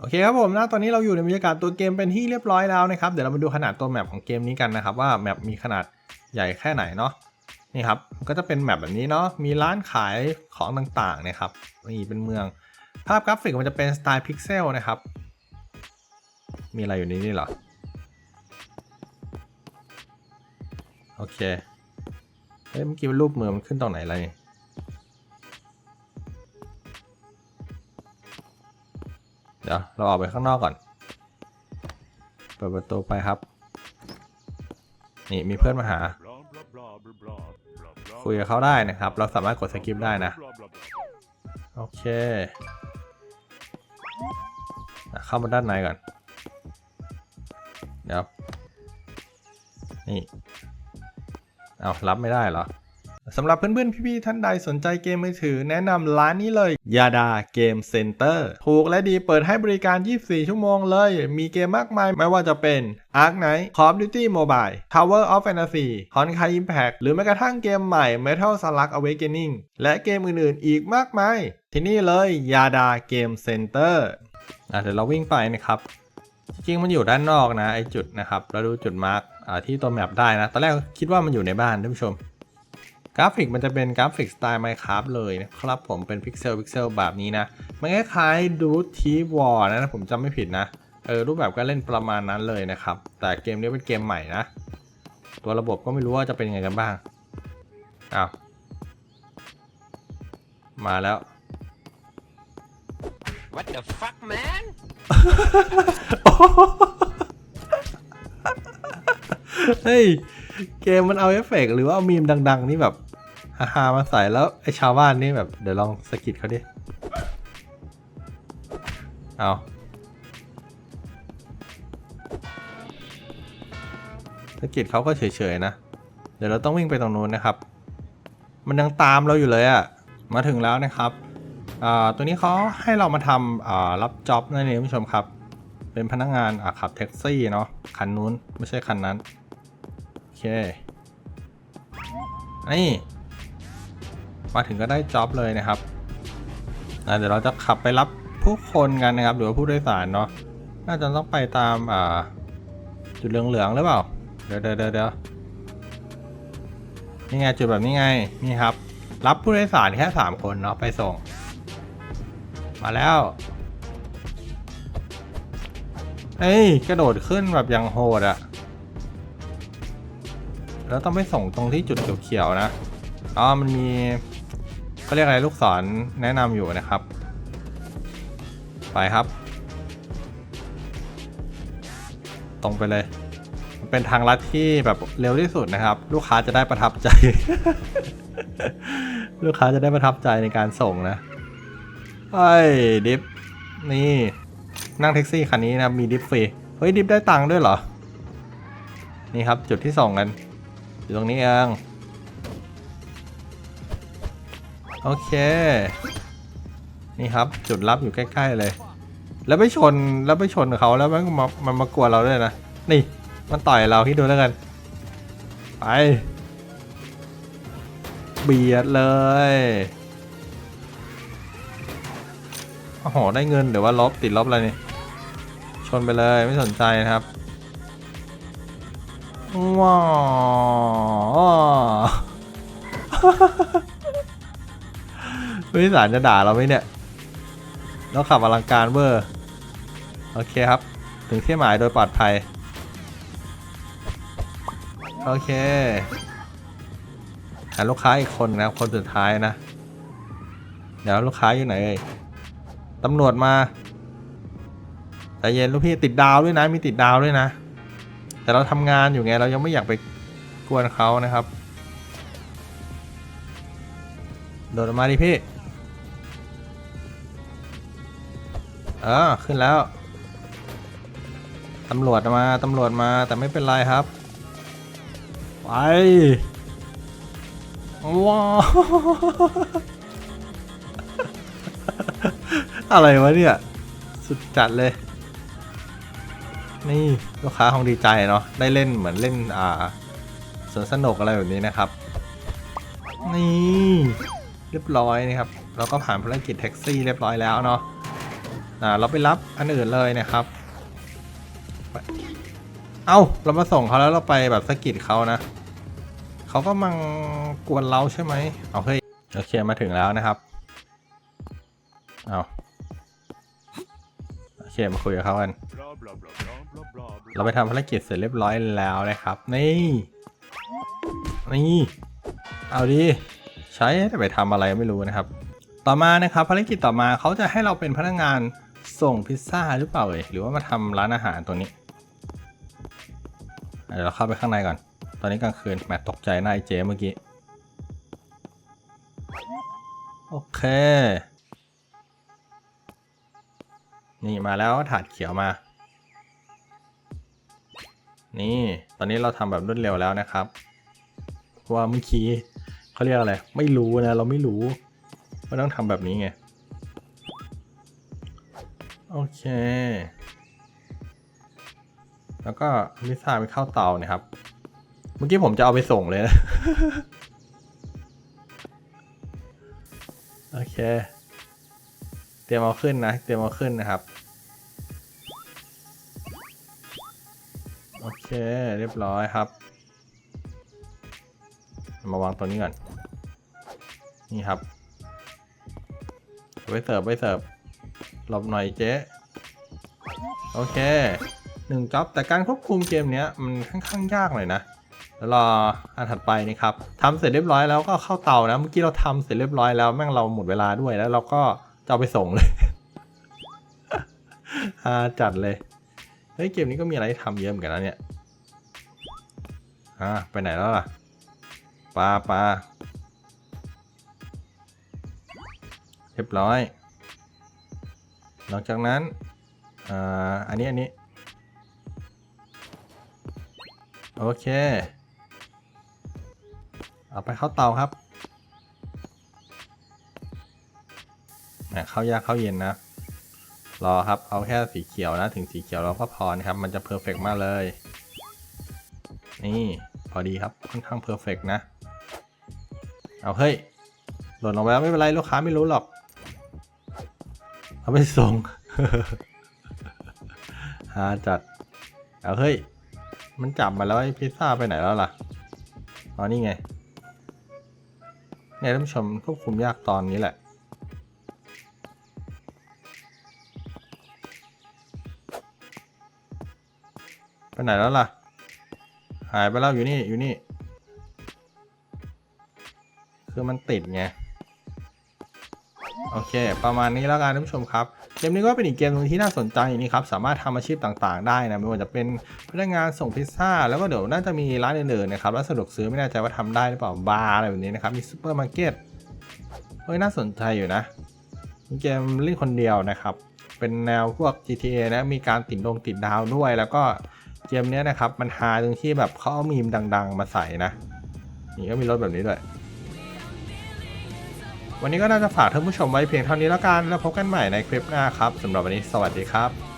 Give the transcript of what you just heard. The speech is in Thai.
โอเคครับผมนะตอนนี้เราอยู่ในบรรยากาศตัวเกมเป็นที่เรียบร้อยแล้วนะครับเดี๋ยวเรามาดูขนาดตัวแมปของเกมนี้กันนะครับว่าแมปมีขนาดใหญ่แค่ไหนเนาะนี่ครับก็จะเป็นแมปแบบนี้เนาะมีร้านขายของต่างๆนะครับนี่เป็นเมือง ภาพกราฟิกมันจะเป็นสไตล์พิกเซลนะครับ มีอะไรอยู่ในนี่หรอโอเคเฮ้ยเมื่อกี้มันรูปเมืองมันขึ้นตรงไหนอะไรนี่ เดี๋ยวเราออกไปข้างนอกก่อน เปิดประตูไปครับ นี่มีเพื่อนมาหา คุยกับเขาได้นะครับ เราสามารถกดสกิปได้นะ โอเค เข้ามาด้านในก่อน เดี๋ยว นี่ เอารับไม่ได้เหรอสำหรับเพื่อนๆ พี่ๆ ท่านใดสนใจเกมมือถือแนะนำร้านนี้เลย ยาดาเกมเซ็นเตอร์ถูกและดีเปิดให้บริการ 24 ชั่วโมงเลย มีเกมมากมายไม่ว่าจะเป็น Ark Knight Call of Duty Mobile Tower of Fantasy Honkai Impact หรือแม้กระทั่งเกมใหม่ Metal Slug Awakening และเกมอื่นๆ อีกมากมาย ที่นี่เลยยาดาเกมเซ็นเตอร์เดี๋ยวเราวิ่งไปนะครับ จริงมันอยู่ด้านนอกนะไอจุดนะครับเราดูจุดมาร์กที่ตัวแมปได้นะ ตอนแรกคิดว่ามันอยู่ในบ้านท่านผู้ชม กราฟิกมันจะเป็นกราฟิกสไตล์ Minecraft เลยนะครับผมเป็นพิกเซลพิกเซลแบบนี้นะ มันคล้ายๆดูทีวอร์นะผมจำไม่ผิดนะ เออ รูปแบบก็เล่นประมาณนั้นเลยนะครับ แต่เกมนี้เป็นเกมใหม่นะ ตัวระบบก็ไม่รู้ว่าจะเป็นยังไงกันบ้างอ้าวมาแล้ว What the fuck man เฮ้ย เกมมันเอาเอฟเฟกต์หรือว่าเอามีมดัง ๆ นี่แบบฮาๆมาใส่แล้วไอชาวบ้านนี่แบบเดี๋ยวลองสะกิดเขาดิ เอาสะกิดเขาก็เฉยๆนะ เดี๋ยวเราต้องวิ่งไปตรงนู้นนะครับ มันยังตามเราอยู่เลยอะ่ะ มาถึงแล้วนะครับอ่าตัวนี้เขาให้เรามาทำอ่ารับจ็อบนั่นเองคุณผู้ชมครับ เป็นพนักงานขับแท็กซี่เนาะคันนู้นไม่ใช่คันนั้น เคนี่มาถึงก็ได้จ็อบเลยนะครับอะเดี๋ยวเราจะขับไปรับผู้คนกันนะครับ หรือว่าผู้โดยสารเนาะน่าจะต้องไปตามอ่าจุดเหลืองๆหรือเปล่า เดี๋ยวเดี๋ยวเดี๋ยวเดี๋ยวนี่ไงจุดแบบนี้ไงนี่ครับ รับผู้โดยสารแค่ 3 คนเนาะไปส่ง มาแล้วเอ้ยกระโดดขึ้นแบบยังโหดอะ แล้วต้องไปส่งตรงที่จุดเขียวๆนะอ๋อมันมีเขาเรียกอะไรลูกศรแนะนำอยู่นะครับ ไปครับ ตรงไปเลย เป็นทางลัดที่แบบเร็วที่สุดนะครับ ลูกค้าจะได้ประทับใจ ลูกค้าจะได้ประทับใจในการส่งนะไอ้ดิฟนี่นั่งแท็กซี่คันนี้นะมีดิฟฟรีเฮ้ยดิฟได้ตังค์ด้วยเหรอ นี่ครับจุดที่ส่งกัน อยู่ตรงนี้เองโอเค นี่ครับจุดรับอยู่ใกล้ ๆ เลย แล้วไปชนแล้วไปชนเขาแล้วมันมามันมากวเราด้วยนะ นี่มันต่อยเราคิดดูแล้วกัน ไป เบียดเลยโอ้โหได้เงินหรือว่าลบติดลบอะไรนี่ชนไปเลยไม่สนใจนะครับ ว้าวผู้โดยสารจะด่าเราไหมเนี่ยเราขับอลังการเวอร์ โอเคครับ ถึงที่หมายโดยปลอดภัย โอเค หาลูกค้าอีกคนนะครับคนสุดท้ายนะ เดี๋ยวลูกค้าอยู่ไหนเอ่ยตำรวจมาใจเย็นลูกพี่ติดดาวด้วยนะ มีติดดาวด้วยนะ แต่เราทำงานอยู่ไงเรายังไม่อยากไปกวนเขานะครับ โดดออกมาดิพี่เออขึ้นแล้ว ตำรวจมาตำรวจมาแต่ไม่เป็นไรครับ ไปว้าวอะไรวะเนี่ย สุดจัดเลย นี่ลูกค้าคงดีใจเนาะได้เล่นเหมือนเล่นอ่าสวนสนุกอะไรแบบนี้นะครับ นี่เรียบร้อยนะครับ เราก็ผ่านภารกิจแท็กซี่เรียบร้อยแล้วเนาะอ่าเราไปรับอันอื่นเลยนะครับ เอ้าเรามาส่งเขาแล้วเราไปแบบสกิดเขานะเขาก็มังกวนเราใช่ไหมเอาเฮ้ยโอเคมาถึงแล้วนะครับเอา เคมาคุยกับเขากันเราไปทำภารกิจเสร็จเรียบร้อยแล้วนะครับ นี่นี่เอาดิใช้แต่ไปทำอะไรไม่รู้นะครับ ต่อมานะครับภารกิจต่อมาเขาจะให้เราเป็นพนักงานส่งพิซซ่าหรือเปล่าเอ่ยหรือว่ามาทำร้านอาหารตัวนี้เดี๋ยวเราเข้าไปข้างในก่อน ตอนนี้กลางคืนแหมตกใจหน้าไอเจเมื่อกี้ โอเค นี่มาแล้วถาดเขียวมา นี่ตอนนี้เราทำแบบรวดเร็วแล้วนะครับ เพราะว่าเมื่อกี้เขาเรียกอะไร ไม่รู้นะ เราไม่รู้ว่าต้องทำแบบนี้ไง โอเค แล้วก็พิซ่าไปเข้าเตานะครับ เมื่อกี้ผมจะเอาไปส่งเลยนะ โอเค ตรียมเอาขึ้นนะ เตรียมเอาขึ้นนะครับ โอเค เรียบร้อยครับ มาวางตัวนี้ก่อน นี่ครับ ไว้เสิร์ฟไว้เสิร์ฟหลบหน่อยเจ๊ โอเคหนึ่งจ็อบแต่การควบคุมเกมเนี้ยมันค่อนข้างยากหน่อยนะแล้วรออันถัดไปนี่ครับทำเสร็จเรียบร้อยแล้วก็เข้าเตานะ เมื่อกี้เราทำเสร็จเรียบร้อยแล้วแม่งเราหมดเวลาด้วยแล้วเราก็ จะเอาไปส่งเลยฮาจัดเลย เฮ้ย เกมนี้ก็มีอะไรทำเยอะเหมือนกันนะเนี่ย อ่า ไปไหนแล้วล่ะปลาปลาเรียบร้อย หลังจากนั้นอ่าอันนี้ อันนี้ โอเค เอาไปเข้าเตาครับ แหมเข้ายากเข้าเย็นนะ รอครับเอาแค่สีเขียวนะ ถึงสีเขียวเราก็พอนะครับ มันจะเพอร์เฟกมากเลย นี่พอดีครับค่อนข้างเพอร์เฟกนะ เอาเฮ้ยหล่นลงไปแล้วไม่เป็นไรลูกค้าไม่รู้หรอก เอาไปส่งฮาจัด เอาเฮ้ย มันจับมาแล้วไอ้พิซซ่าไปไหนแล้วล่ะอ๋อนี่ไงเนี่ยท่านผู้ชมควบคุมยากตอนนี้แหละ ไปไหนแล้วล่ะ หายไปแล้วอยู่นี่อยู่นี่ คือมันติดไง โอเค ประมาณนี้แล้วกันท่านผู้ชมครับ เกมนี้ก็เป็นอีกเกมหนึงที่น่าสนใจนี่ครับ สามารถทำอาชีพต่างๆ ได้นะ ไม่ว่าจะเป็นพนักงานส่งพิซซ่า แล้วก็เดี๋ยวน่าจะมีร้านอื่นๆนะครับร้านสะดวกซื้อไม่แน่ใจว่าทำได้หรือเปล่า บาร์อะไรแบบนี้นะครับ มีซูเปอร์มาร์เก็ตเฮ้ยน่าสนใจอยู่นะเป็นเกมเล่นคนเดียวนะครับ เป็นแนวพวก GTA นะ มีการติดลงติดดาวด้วย แล้วก็ เกมนี้นะครับ มันฮาตรงที่แบบเขาเอามีมดัง ๆ มาใส่นะนี่ก็มีรถแบบนี้ด้วย วันนี้ก็น่าจะฝากท่านผู้ชมไว้เพียงเท่านี้แล้วกัน แล้วพบกันใหม่ในคลิปหน้าครับสำหรับวันนี้สวัสดีครับ